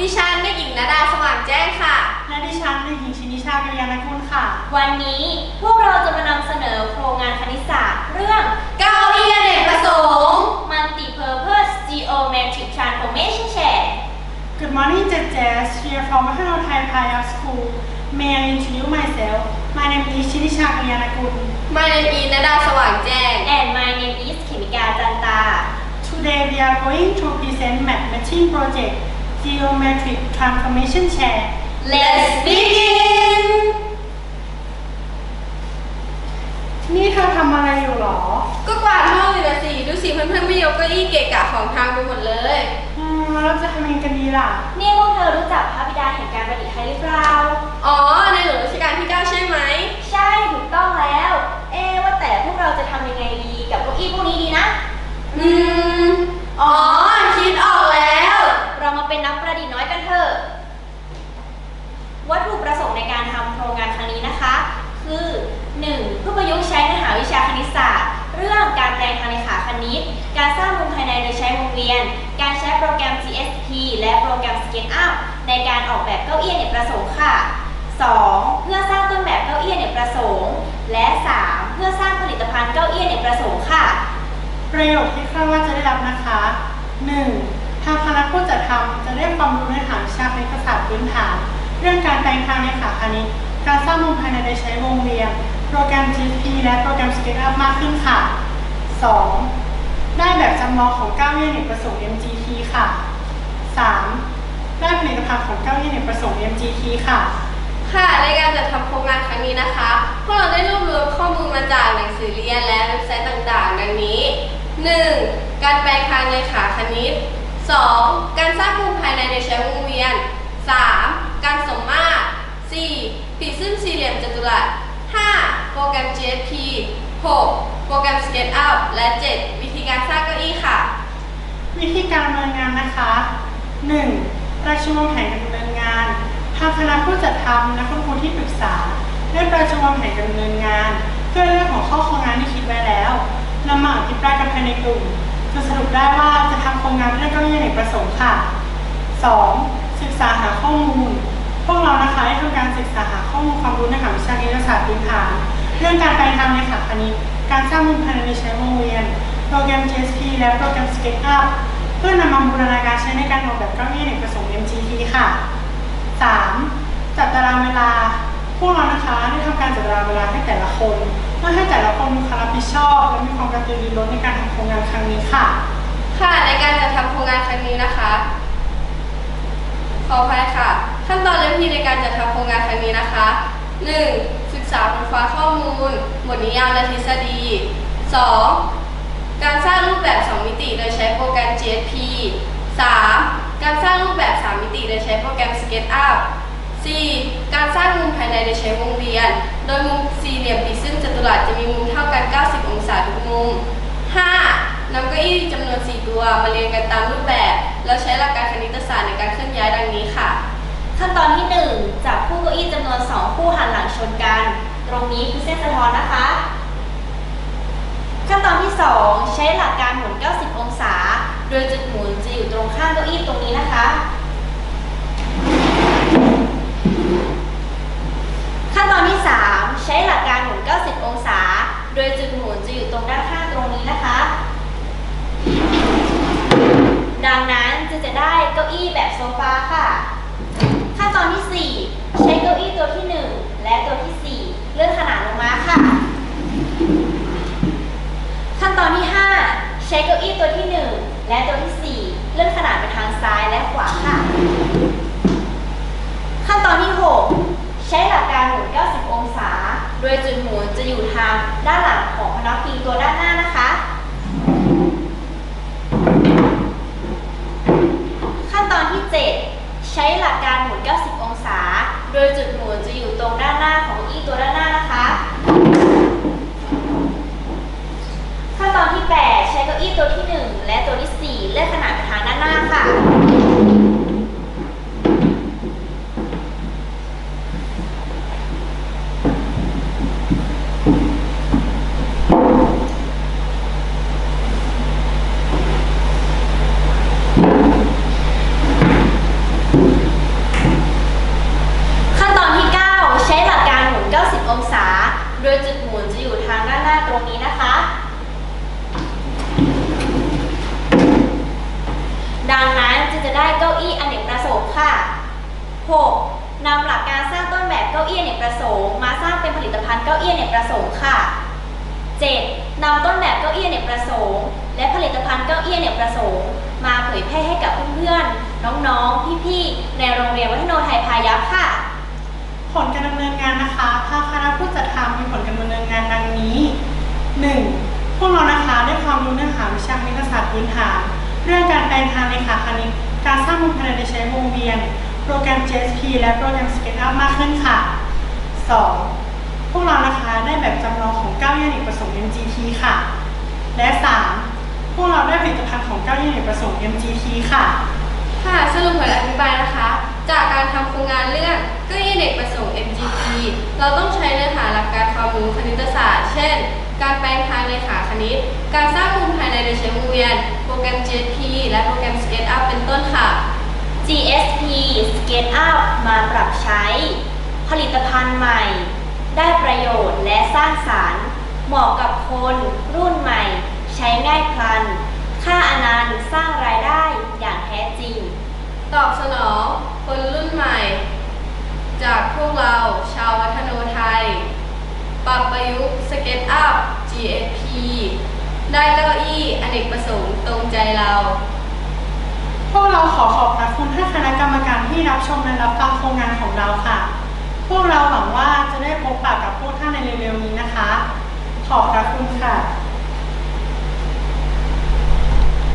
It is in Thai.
ดิฉันเด็กหญิงนาดาสว่างแจ้งค่ะ และดิฉันเด็กหญิงชินิชากัลยาณกุลค่ะ วันนี้พวกเราจะมานำเสนอโครงงานคณิตศาสตร์เรื่องเก้าอี้อเนกประสงค์ Multipurpose Geometric Transformation Chair Good morning, Jazz. Here from Mahano Thai Paya School. May I introduce myself? My name is Chinisha Kalyanakul. มาในอีนาดาสว่างแจ้ง and my name is เขมิกาจันตา Today we are going to present mathematics project Geometric Transformation Chair. Let's begin นี่เธอทำอะไรอยู่หรอ ก็กวาดห้องอยู่นะสิ ดูสิเพื่อนๆไม่ยกเก้าอี้เกะกะของทางไปหมดเลย อืมแล้วเราจะทำยังไงกันดีล่ะ นี่พวกเธอรู้จักพระบิดาแห่งการประดิษฐ์ไทยหรือเปล่า อ๋อ ในหลวงรัชกาลที่ 9 ใช่ไหม ใช่ ถูกต้องแล้ว โปรแกรม SketchUp ในการออกแบบเก้าอี้เนกประสงค์ค่ะ 2. เพื่อสร้างต้นแบบเก้าอี้เนกประสงค์ และ 3. เพื่อสร้างผลิตภัณฑ์เก้าอี้เนกประสงค์ค่ะ ประโยชน์ที่คาดว่าจะได้รับนะคะ 1. ทางคณะผู้จัดทำจะได้ความรู้ในฐานวิชาคณิตศาสตร์พื้นฐาน เรื่องการแปลงทางในขาคณิต การสร้างมุมภายในโดยใช้วงเวียนโปรแกรม GP และโปรแกรม SketchUp มากขึ้นค่ะ 2. ได้แบบจำลองของเก้าอี้อเนกประสงค์ MGT ค่ะ 3. ได้ผลิตภัณฑ์ของเก้าอี้อเนกประสงค์ MGT ค่ะ ค่ะในการจัดทำโครงงานครั้งนี้นะคะ พวกเราได้รวบรวมข้อมูลมาจากหนังสือเรียนและเว็บไซต์ต่างๆ ดังนี้ 1. การแปลงทางเลขาคณิต 2. การสร้างมุมภายในโดยใช้วงเวียน 3. การสมมาตร 4. ผีซึ่งสี่เหลี่ยมจัตุรัส 5. โปรแกรม GSP 6. โปรแกรม SketchUp และ 7. วิธีการสร้างเก้าอี้ค่ะ วิธีการดำเนินงานนะคะ 1. ประชุมวางแผนการดำเนินงานทางคณะผู้จัดทำและคุณครูที่ปรึกษาได้ประชุมวางแผนการดำเนินงานเพื่อเรื่องของข้อโครงงานที่คิดไว้แล้วนำมาอภิปรายกันภายในกลุ่มจะสรุปได้ว่าจะทำโครงงานเพื่อเก้าอี้อเนประสงค์ค่ะ 2. ศึกษาหาข้อมูล พวกเรานะคะได้ทำการศึกษาหาข้อมูลความรู้ในหาวิชาคณิตศาสตร์พื้นฐานเรื่องการแปทางในขาคณิตการสร้างมุมภายในใช้วงเวียนโปรแกรม GSP และโปรแกรม SketchUp เพื่อนำมาบูรณาการใช้ในการออกแบบเก้าอี้อเนกประสงค์ MGT ค่ะ 3. จัดตารางเวลา พวกเรานะคะได้ทำการจัดตารางเวลาให้แต่ละคนเพื่อให้แต่ละคนมีความรับผิดชอบ และมีความกระตือรือร้นในการทำโครงงานครั้งนี้ค่ะ ค่ะในการจัดทำโครงงานครั้งนี้นะคะขออภัยค่ะ ขั้นตอนและวิธีในการจัดทำโครงงานครั้งนี้นะคะ 1. ศึกษาค้นคว้าข้อมูล บทนิยามและทฤษฎี 2. การสร้างรูปแบบ 2 มิติโดยใช้โปรแกรม GSP 3. การสร้างรูปแบบ 3 มิติโดยใช้โปรแกรม SketchUp 4. การสร้างมุมภายในโดยใช้วงเวียน โดยมุมสี่เหลี่ยมปีซึ่งจัตุรัสจะมีมุมเท่ากัน 90 องศาทุกมุม 5. นำเก้าอี้จำนวน 4 ตัวมาเรียงกันตามรูปแบบ แล้วใช้หลักการคณิตศาสตร์ในการเคลื่อนย้ายดังนี้ค่ะ ขั้นตอนที่ 1 จับคู่เก้าอี้จำนวน 2 คู่หันหลังชนกัน ตรงนี้คือเส้นสะท้อนนะคะ ขั้นตอนที่ 2 ใช้หลักการหมุน 90 องศา โดยจุดหมุนจะอยู่ตรงข้างเก้าอี้ตรงนี้นะคะ ขั้นตอนที่ 3 ใช้หลักการหมุน 90 องศา โดยจุดหมุนจะอยู่ตรงด้านข้างตรงนี้นะคะ ดังนั้นจึงจะได้เก้าอี้แบบโซฟาค่ะ ขั้นตอนที่ 4 ใช้เก้าอี้ตัวที่ 1 และตัวที่ 4 เลื่อนขนาดลงมาค่ะ ขั้นตอนที่ 5 ใช้เก้าอี้ตัวที่ 1 และตัวที่ 4 เลื่อนขนาดไปทางซ้ายและขวาค่ะ ขั้นตอนที่ 6 ใช้หลักการหมุน 90 องศา โดยจุดหมุนจะอยู่ทางด้านหลังของพนักพิงตัวด้านหน้านะคะ ขั้นตอนที่ 7 ใช้หลักการหมุน 90 องศา โดยจุดหมุนจะอยู่ตรงด้านหน้าของเก้าอี้ตัวด้านหน้านะคะ ขั้นตอนที่ ที่ตัวที่ 1 และตัวที่ 4 เลือกขนาดไปทางด้านหน้าค่ะ จะ ได้เก้าอี้อเนกประสงค์ค่ะ 6. นำหลักการสร้างต้นแบบเก้าอี้อเนกประสงค์มาสร้างเป็นผลิตภัณฑ์เก้าอี้อเนกประสงค์ค่ะ 7. นำต้นแบบเก้าอี้อเนกประสงค์ และผลิตภัณฑ์เก้าอี้อเนกประสงค์ มาเผยแพร่ให้กับเพื่อนๆ น้องๆ พี่ๆ ในโรงเรียนวัฒโนไทยพายัพค่ะ ผลการดำเนินงานนะคะทางคณะผู้จัดทำมีผลการดำเนินงานดังนี้ 1. พวกเรานะคะได้ความรู้เนื้อหาวิชาคณิตศาสตร์พื้นฐานเรื่องการแปลงทางเลขาคณิต การสร้างมุมภายในใช้วงเวียน โปรแกรม JSP และโปรแกรม SketchUp มากขึ้นค่ะ 2. พวกเรานะคะได้แบบจำลองของเก้าอี้อเนกประสงค์ MGT ค่ะ และ 3. พวกเราได้ผลิตภัณฑ์ของเก้าอี้อเนกประสงค์ MGT ค่ะ ค่ะสรุปผลอธิบายนะคะ จากการทำโครงงานเรื่องเก้าอี้เด็กประสงค์ MGP เราต้องใช้เนื้อหาหลัก ความรู้คณิตศาสตร์ เช่น การแปลงทางเลขาคณิต การสร้างมุมภายในโดยใช้วงเวียน โปรแกรม JP และโปรแกรม SketchUp เป็นต้นค่ะ GSP SketchUp มาปรับใช้ ผลิตภัณฑ์ใหม่ ได้ประโยชน์และสร้างสารรค์ เหมาะกับคนรุ่นใหม่ ใช้ง่ายพลัน ค่าอนันต์สร้างรายได้อย่างแท้จริง ตอบสนองคนรุ่นใหม่ จากพวกเราชาววัฒโนไทย ปรับประยุกต์สเก็ตอัพ GSP ได้เก้าอี้อเนกประสงค์ตรงใจเรา พวกเราขอขอบพระคุณท่านคณะกรรมการที่รับชมและรับฟังโครงงานของเราค่ะ พวกเราหวังว่าจะได้พบปะกับพวกท่านในเร็วๆนี้นะคะ ขอบพระคุณค่ะ